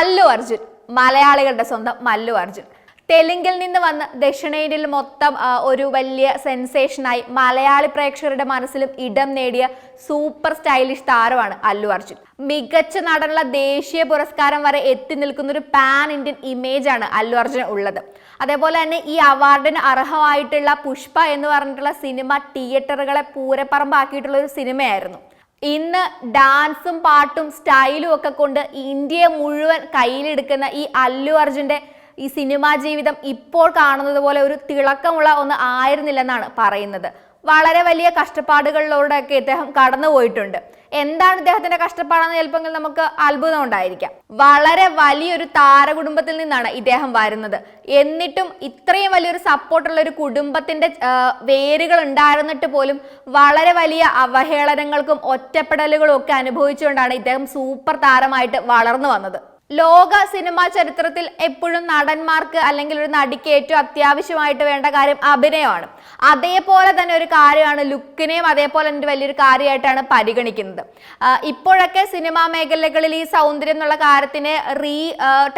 അല്ലു അർജുൻ മലയാളികളുടെ സ്വന്തം മല്ലു അർജുൻ. തെലുങ്കിൽ നിന്ന് വന്ന് ദക്ഷിണേന്ത്യയിൽ മൊത്തം ഒരു വലിയ സെൻസേഷനായി മലയാളി പ്രേക്ഷകരുടെ മനസ്സിലും ഇടം നേടിയ സൂപ്പർ സ്റ്റൈലിഷ് താരമാണ് അല്ലു അർജുൻ. മികച്ച നടനുള്ള ദേശീയ പുരസ്കാരം വരെ എത്തി നിൽക്കുന്ന ഒരു പാൻ ഇന്ത്യൻ ഇമേജ് ആണ് അല്ലു അർജുൻ ഉള്ളത്. അതേപോലെ തന്നെ ഈ അവാർഡിന് അർഹമായിട്ടുള്ള പുഷ്പ എന്ന് പറഞ്ഞിട്ടുള്ള സിനിമ തിയേറ്ററുകളെ പൂരപ്പറമ്പാക്കിയിട്ടുള്ള ഒരു സിനിമയായിരുന്നു. ഇന്ന് ഡാൻസും പാട്ടും സ്റ്റൈലും ഒക്കെ കൊണ്ട് ഇന്ത്യയെ മുഴുവൻ കയ്യിലെടുക്കുന്ന ഈ അല്ലു അർജുന്റെ ഈ സിനിമാ ജീവിതം ഇപ്പോൾ കാണുന്നത് പോലെ ഒരു തിളക്കമുള്ള ഒന്ന് ആയിരുന്നില്ലെന്നാണ് പറയുന്നത്. വളരെ വലിയ കഷ്ടപ്പാടുകളിലൂടെയൊക്കെ ഇദ്ദേഹം കടന്നുപോയിട്ടുണ്ട് എന്താണ് ഇദ്ദേഹത്തിന്റെ കഷ്ടപ്പാടെന്ന് ചിലപ്പോൾ നമുക്ക് അത്ഭുതം ഉണ്ടായിരിക്കാം. വളരെ വലിയൊരു താരകുടുംബത്തിൽ നിന്നാണ് ഇദ്ദേഹം വരുന്നത്. എന്നിട്ടും ഇത്രയും വലിയൊരു സപ്പോർട്ടുള്ള ഒരു കുടുംബത്തിന്റെ വേരുകൾ ഉണ്ടായിരുന്നിട്ട് പോലും വളരെ വലിയ അവഹേളനങ്ങൾക്കും ഒറ്റപ്പെടലുകളും ഒക്കെ അനുഭവിച്ചുകൊണ്ടാണ് ഇദ്ദേഹം സൂപ്പർ താരമായിട്ട് വളർന്നു വന്നത്. ലോക സിനിമാ ചരിത്രത്തിൽ എപ്പോഴും നടന്മാർക്ക് അല്ലെങ്കിൽ ഒരു നടിക്ക് ഏറ്റവും അത്യാവശ്യമായിട്ട് വേണ്ട കാര്യം അഭിനയമാണ്. അതേപോലെ തന്നെ ഒരു കാര്യമാണ് ലുക്കിനെയും അതേപോലെ തന്നെ വലിയൊരു കാര്യമായിട്ടാണ് പരിഗണിക്കുന്നത്. ഇപ്പോഴൊക്കെ സിനിമാ മേഖലകളിൽ ഈ സൗന്ദര്യം എന്നുള്ള കാര്യത്തിനെ റീ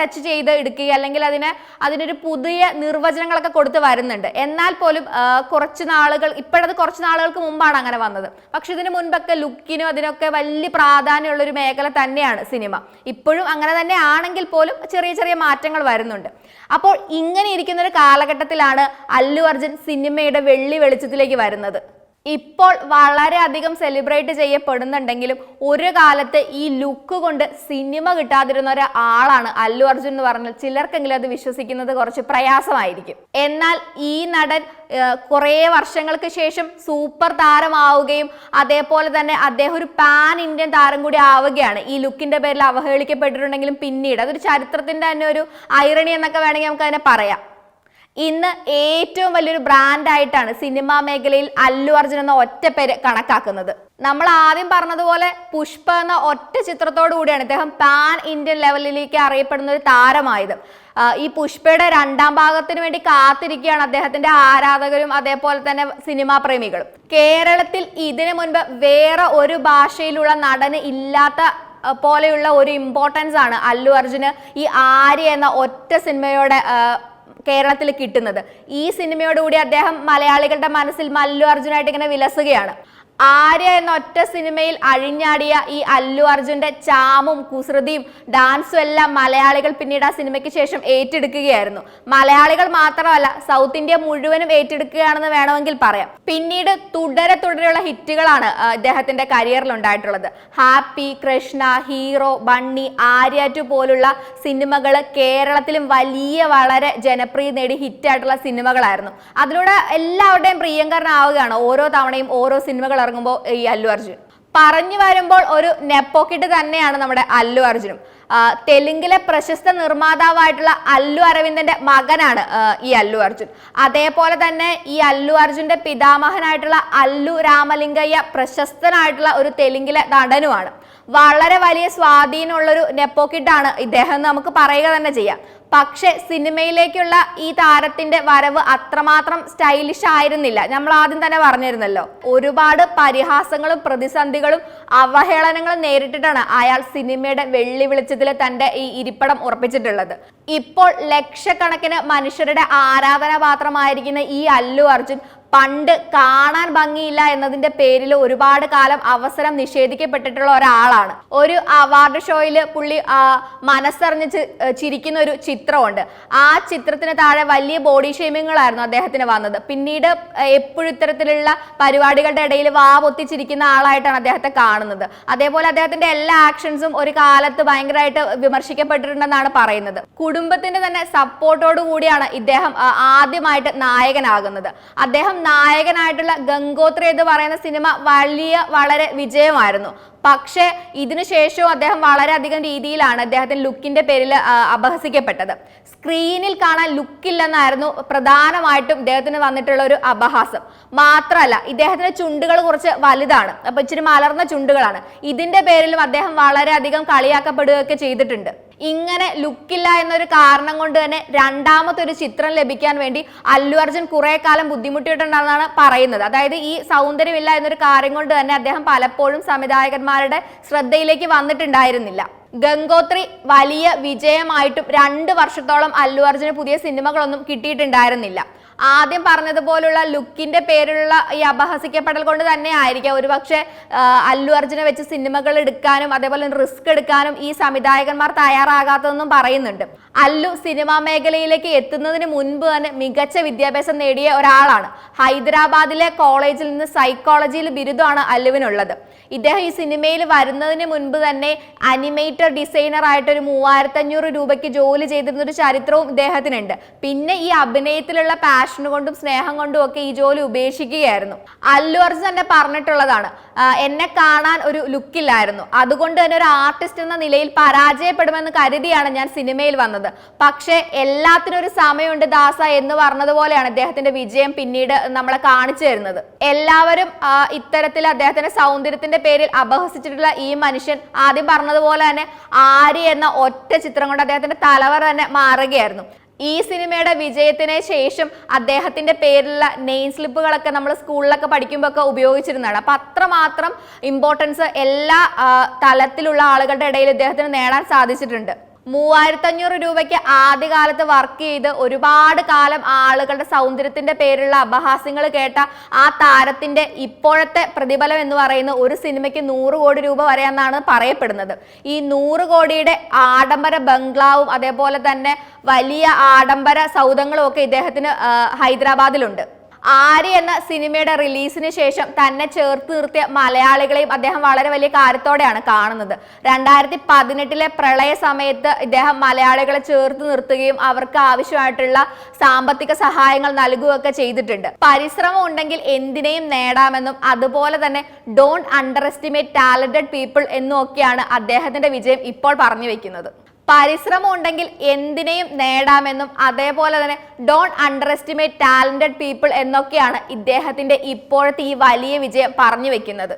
ടച്ച് ചെയ്ത് എടുക്കുക അല്ലെങ്കിൽ അതിനെ അതിനൊരു പുതിയ നിർവചനങ്ങളൊക്കെ കൊടുത്ത് വരുന്നുണ്ട്. എന്നാൽ പോലും കുറച്ച് നാളുകൾ ഇപ്പോഴത് കുറച്ച് നാളുകൾക്ക് മുമ്പാണ് അങ്ങനെ വന്നത്. പക്ഷെ ഇതിന് മുൻപൊക്കെ ലുക്കിനും അതിനൊക്കെ വലിയ പ്രാധാന്യമുള്ള ഒരു മേഖല തന്നെയാണ് സിനിമ. ഇപ്പോഴും അങ്ങനെ തന്നെ ആണെങ്കിൽ പോലും ചെറിയ ചെറിയ മാറ്റങ്ങൾ വരുന്നുണ്ട്. അപ്പോൾ ഇങ്ങനെ ഇരിക്കുന്ന ഒരു കാലഘട്ടത്തിലാണ് അല്ലു അർജുൻ സിനിമയുടെ വെള്ളി വെളിച്ചത്തിലേക്ക് വരുന്നത്. ഇപ്പോൾ വളരെയധികം സെലിബ്രേറ്റ് ചെയ്യപ്പെടുന്നുണ്ടെങ്കിലും ഒരു കാലത്ത് ഈ ലുക്ക് കൊണ്ട് സിനിമ കിട്ടാതിരുന്ന ഒരാളാണ് അല്ലു അർജുൻ എന്ന് പറഞ്ഞാൽ. ചിലർക്കെങ്കിലും അത് വിശ്വസിക്കുന്നത് കുറച്ച് പ്രയാസമായിരിക്കും. എന്നാൽ ഈ നടൻ കുറേ വർഷങ്ങൾക്ക് ശേഷം സൂപ്പർ താരമാവുകയും അതേപോലെ തന്നെ അദ്ദേഹം ഒരു പാൻ ഇന്ത്യൻ താരം കൂടി ആവുകയാണ്. ഈ ലുക്കിന്റെ പേരിൽ അവഹേളിക്കപ്പെട്ടിട്ടുണ്ടെങ്കിലും പിന്നീട് അതൊരു ചരിത്രത്തിന്റെ തന്നെ ഒരു ഐറണി എന്നൊക്കെ വേണമെങ്കിൽ നമുക്ക് അതിനെ പറയാം. ഇന്ന് ഏറ്റവും വലിയൊരു ബ്രാൻഡായിട്ടാണ് സിനിമാ മേഖലയിൽ അല്ലു അർജുൻ എന്ന ഒറ്റ പേര് കണക്കാക്കുന്നത്. നമ്മൾ ആദ്യം പറഞ്ഞതുപോലെ പുഷ്പ എന്ന ഒറ്റ ചിത്രത്തോടു കൂടിയാണ് ഇദ്ദേഹം പാൻ ഇന്ത്യൻ ലെവലിലേക്ക് അറിയപ്പെടുന്ന ഒരു താരമായത്. ഈ പുഷ്പയുടെ രണ്ടാം ഭാഗത്തിന് വേണ്ടി കാത്തിരിക്കുകയാണ് അദ്ദേഹത്തിന്റെ ആരാധകരും അതേപോലെ തന്നെ സിനിമാ പ്രേമികളും. കേരളത്തിൽ ഇതിനു മുൻപ് വേറെ ഒരു ഭാഷയിലുള്ള നടന് ഇല്ലാത്ത പോലെയുള്ള ഒരു ഇമ്പോർട്ടൻസ് ആണ് അല്ലു അർജുന് ഈ ആര്യ എന്ന ഒറ്റ സിനിമയോടെ കേരളത്തിൽ കിട്ടുന്നത്. ഈ സിനിമയോടുകൂടി അദ്ദേഹം മലയാളികളുടെ മനസ്സിൽ മല്ലു അർജുനായിട്ട് ഇങ്ങനെ വിലസുകയാണ്. ആര്യ എന്ന ഒറ്റ സിനിമയിൽ അഴിഞ്ഞാടിയ ഈ അല്ലു അർജുന്റെ ചാമും കുസൃതിയും ഡാൻസും എല്ലാം മലയാളികൾ പിന്നീട് ആ സിനിമയ്ക്ക് ശേഷം ഏറ്റെടുക്കുകയായിരുന്നു. മലയാളികൾ മാത്രമല്ല സൗത്ത് ഇന്ത്യ മുഴുവനും ഏറ്റെടുക്കുകയാണെന്ന് വേണമെങ്കിൽ പറയാം. പിന്നീട് തുടരെ തുടരെയുള്ള ഹിറ്റുകളാണ് ഇദ്ദേഹത്തിന്റെ കരിയറിൽ ഉണ്ടായിട്ടുള്ളത് Happy Krishna Hero Bunny Arya two പോലുള്ള സിനിമകൾ കേരളത്തിലും വലിയ വളരെ ജനപ്രീതി നേടി ഹിറ്റായിട്ടുള്ള സിനിമകളായിരുന്നു. അതിലൂടെ എല്ലാവരുടെയും പ്രിയങ്കരനാവുകയാണ് ഓരോ തവണയും ഓരോ സിനിമകൾ ഇറങ്ങുമ്പോൾ ഈ അല്ലു അർജുൻ. പറഞ്ഞു വരുമ്പോൾ ഒരു നെപ്പോക്കിട്ട് തന്നെയാണ് നമ്മുടെ അല്ലു അർജുനും. തെലുങ്കിലെ പ്രശസ്ത നിർമ്മാതാവായിട്ടുള്ള അല്ലു അരവിന്ദന്റെ മകനാണ് ഈ അല്ലു അർജുൻ. അതേപോലെ തന്നെ ഈ അല്ലു അർജുന്റെ പിതാമഹനായിട്ടുള്ള അല്ലു രാമലിംഗയ്യ പ്രശസ്തനായിട്ടുള്ള ഒരു തെലുങ്കിലെ നടനുമാണ്. വളരെ വലിയ സ്വാധീനമുള്ളൊരു നെപ്പോക്കിട്ടാണ് ഇദ്ദേഹം നമുക്ക് പറയുക തന്നെ ചെയ്യാം. പക്ഷെ സിനിമയിലേക്കുള്ള ഈ താരത്തിന്റെ വരവ് അത്രമാത്രം സ്റ്റൈലിഷ് ആയിരുന്നില്ല. നമ്മൾ ആദ്യം തന്നെ പറഞ്ഞിരുന്നല്ലോ ഒരുപാട് പരിഹാസങ്ങളും പ്രതിസന്ധികളും അവഹേളനങ്ങളും നേരിട്ടിട്ടാണ് അയാൾ സിനിമയുടെ വെള്ളി വെളിച്ചത്തിൽ തന്റെ ഈ ഇരിപ്പടം ഉറപ്പിച്ചിട്ടുള്ളത്. ഇപ്പോൾ ലക്ഷക്കണക്കിന് മനുഷ്യരുടെ ആരാധനാപാത്രമായിരിക്കുന്ന ഈ അല്ലു അർജുൻ പണ്ട് കാണാൻ ഭംഗിയില്ല എന്നതിന്റെ പേരിൽ ഒരുപാട് കാലം അവസരം നിഷേധിക്കപ്പെട്ടിട്ടുള്ള ഒരാളാണ്. ഒരു അവാർഡ് ഷോയിൽ പുള്ളി മനസ്സറിഞ്ഞ് ചിരിക്കുന്ന ഒരു ചിത്രമുണ്ട്. ആ ചിത്രത്തിന് താഴെ വലിയ ബോഡി ഷെയ്മിങ്ങുകളായിരുന്നു അദ്ദേഹത്തിന് വന്നത്. പിന്നീട് എപ്പോഴും ഇത്തരത്തിലുള്ള പരിപാടികളുടെ ഇടയിൽ വാ പൊത്തിച്ചിരിക്കുന്ന ആളായിട്ടാണ് അദ്ദേഹത്തെ കാണുന്നത്. അതേപോലെ അദ്ദേഹത്തിന്റെ എല്ലാ ആക്ഷൻസും ഒരു കാലത്ത് ഭയങ്കരമായിട്ട് വിമർശിക്കപ്പെട്ടിട്ടുണ്ടെന്നാണ് പറയുന്നത്. കുടുംബത്തിന്റെ തന്നെ സപ്പോർട്ടോടു കൂടിയാണ് ഇദ്ദേഹം ആദ്യമായിട്ട് നായകനാകുന്നത്. അദ്ദേഹം നായകനായിട്ടുള്ള ഗംഗോത്രി എന്ന് പറയുന്ന സിനിമ വലിയ വളരെ വിജയമായിരുന്നു. പക്ഷേ ഇതിനുശേഷവും അദ്ദേഹം വളരെയധികം രീതിയിലാണ് അദ്ദേഹത്തിന്റെ ലുക്കിന്റെ പേരിൽ അപഹസിക്കപ്പെട്ടത്. സ്ക്രീനിൽ കാണാൻ ലുക്കില്ലെന്നായിരുന്നു പ്രധാനമായിട്ടും ഇദ്ദേഹത്തിന് വന്നിട്ടുള്ള ഒരു അപഹാസം. മാത്രമല്ല ഇദ്ദേഹത്തിന്റെ ചുണ്ടുകൾ കുറച്ച് വലുതാണ്. അപ്പൊ ഇച്ചിരി മലർന്ന ചുണ്ടുകളാണ്. ഇതിന്റെ പേരിലും അദ്ദേഹം വളരെയധികം കളിയാക്കപ്പെടുകയൊക്കെ ചെയ്തിട്ടുണ്ട്. ഇങ്ങനെ ലുക്കില്ല എന്നൊരു കാരണം കൊണ്ട് തന്നെ രണ്ടാമത്തെ ഒരു ചിത്രം ലഭിക്കാൻ വേണ്ടി അല്ലു അർജുൻ കുറെ കാലം ബുദ്ധിമുട്ടിയിട്ടുണ്ടെന്നാണ് പറയുന്നത്. അതായത് ഈ സൗന്ദര്യമില്ല എന്നൊരു കാര്യം കൊണ്ട് തന്നെ അദ്ദേഹം പലപ്പോഴും സംവിധായകന്മാരുടെ ശ്രദ്ധയിലേക്ക് വന്നിട്ടുണ്ടായിരുന്നില്ല. ഗംഗോത്രി വലിയ വിജയമായിട്ടും രണ്ട് വർഷത്തോളം അല്ലു അർജുന് പുതിയ സിനിമകളൊന്നും കിട്ടിയിട്ടുണ്ടായിരുന്നില്ല. ആദ്യം പറഞ്ഞതുപോലുള്ള ലുക്കിന്റെ പേരിലുള്ള ഈ അപഹസിക്കപ്പെടൽ കൊണ്ട് തന്നെ ആയിരിക്കാം ഒരുപക്ഷെ അല്ലു അർജുനെ വെച്ച് സിനിമകൾ എടുക്കാനും അതേപോലെ റിസ്ക് എടുക്കാനും ഈ സംവിധായകന്മാർ തയ്യാറാകാത്തതെന്നും പറയുന്നുണ്ട്. അല്ലു സിനിമാ മേഖലയിലേക്ക് എത്തുന്നതിന് മുൻപ് തന്നെ മികച്ച വിദ്യാഭ്യാസം നേടിയ ഒരാളാണ്. ഹൈദരാബാദിലെ കോളേജിൽ നിന്ന് സൈക്കോളജിയിൽ ബിരുദമാണ് അല്ലുവിനുള്ളത്. ഇദ്ദേഹം ഈ സിനിമയിൽ വരുന്നതിന് മുൻപ് തന്നെ അനിമേറ്റർ ഡിസൈനർ ആയിട്ട് ഒരു മൂവായിരത്തി അഞ്ഞൂറ് രൂപയ്ക്ക് ജോലി ചെയ്തിരുന്ന ഒരു ചരിത്രവും ഇദ്ദേഹത്തിനുണ്ട്. പിന്നെ ഈ അഭിനയത്തിലുള്ള പാഷൻ കൊണ്ടും സ്നേഹം കൊണ്ടും ഒക്കെ ഈ ജോലി ഉപേക്ഷിക്കുകയായിരുന്നു. അല്ലു അർജുൻ തന്നെ പറഞ്ഞിട്ടുള്ളതാണ് എന്നെ കാണാൻ ഒരു ലുക്കില്ലായിരുന്നു അതുകൊണ്ട് തന്നെ ഒരു ആർട്ടിസ്റ്റ് എന്ന നിലയിൽ പരാജയപ്പെടുമെന്ന് കരുതിയാണ് ഞാൻ സിനിമയിൽ വന്നത്. പക്ഷേ എല്ലാത്തിനും ഒരു സമയമുണ്ട് ദാസ എന്ന് പറഞ്ഞതുപോലെയാണ് അദ്ദേഹത്തിന്റെ വിജയം പിന്നീട് നമ്മളെ കാണിച്ചു തരുന്നത്. എല്ലാവരും ഇത്തരത്തിൽ അദ്ദേഹത്തിന്റെ സൗന്ദര്യത്തിന്റെ പേരിൽ അപഹസിച്ചിട്ടുള്ള ഈ മനുഷ്യൻ ആദ്യം പറഞ്ഞതുപോലെ തന്നെ ആര്യ എന്ന ഒറ്റ ചിത്രം കൊണ്ട് അദ്ദേഹത്തിന്റെ തലവർ തന്നെ മാറുകയായിരുന്നു. ഈ സിനിമയുടെ വിജയത്തിന് ശേഷം അദ്ദേഹത്തിന്റെ പേരിലുള്ള നെയിം സ്ലിപ്പുകളൊക്കെ നമ്മൾ സ്കൂളിലൊക്കെ പഠിക്കുമ്പോൾ ഒക്കെ ഉപയോഗിച്ചിരുന്നതാണ്. അപ്പൊ അത്രമാത്രം ഇമ്പോർട്ടൻസ് എല്ലാ തലത്തിലുള്ള ആളുകളുടെ ഇടയിൽ ഇദ്ദേഹത്തിന് നേടാൻ സാധിച്ചിട്ടുണ്ട്. മൂവായിരത്തി അഞ്ഞൂറ് രൂപയ്ക്ക് ആദ്യകാലത്ത് വർക്ക് ചെയ്ത് ഒരുപാട് കാലം ആളുകളുടെ സൗന്ദര്യത്തിന്റെ പേരിലുള്ള അപഹാസ്യങ്ങൾ കേട്ട ആ താരത്തിന്റെ ഇപ്പോഴത്തെ പ്രതിഫലം എന്ന് പറയുന്ന ഒരു സിനിമയ്ക്ക് നൂറ് കോടി രൂപ വരെയെന്നാണ് പറയപ്പെടുന്നത്. ഈ നൂറ് കോടിയുടെ ആഡംബര ബംഗ്ലാവും അതേപോലെ തന്നെ വലിയ ആഡംബര സൗധങ്ങളും ഒക്കെ ഇദ്ദേഹത്തിന് ഹൈദരാബാദിലുണ്ട്. ആര്യ എന്ന സിനിമയുടെ റിലീസിന് ശേഷം തന്നെ ചേർത്ത് നിർത്തിയ മലയാളികളെയും അദ്ദേഹം വളരെ വലിയ കാര്യത്തോടെയാണ് കാണുന്നത്. രണ്ടായിരത്തി പതിനെട്ടിലെ പ്രളയ സമയത്ത് ഇദ്ദേഹം മലയാളികളെ ചേർത്ത് നിർത്തുകയും അവർക്ക് ആവശ്യമായിട്ടുള്ള സാമ്പത്തിക സഹായങ്ങൾ നൽകുകയൊക്കെ ചെയ്തിട്ടുണ്ട്. പരിശ്രമം ഉണ്ടെങ്കിൽ എന്തിനേയും നേടാമെന്നും അതുപോലെ തന്നെ don't underestimate talented people എന്നും ഒക്കെയാണ് അദ്ദേഹത്തിന്റെ വിജയം ഇപ്പോൾ പറഞ്ഞു വെക്കുന്നത്. പരിശ്രമം ഉണ്ടെങ്കിൽ എന്തിനേയും നേടാമെന്നും അതേപോലെ തന്നെ don't underestimate talented people എന്നൊക്കെയാണ് ഇദ്ദേഹത്തിന്റെ ഇപ്പോഴത്തെ ഈ വലിയ വിജയം പറഞ്ഞു വെക്കുന്നത്.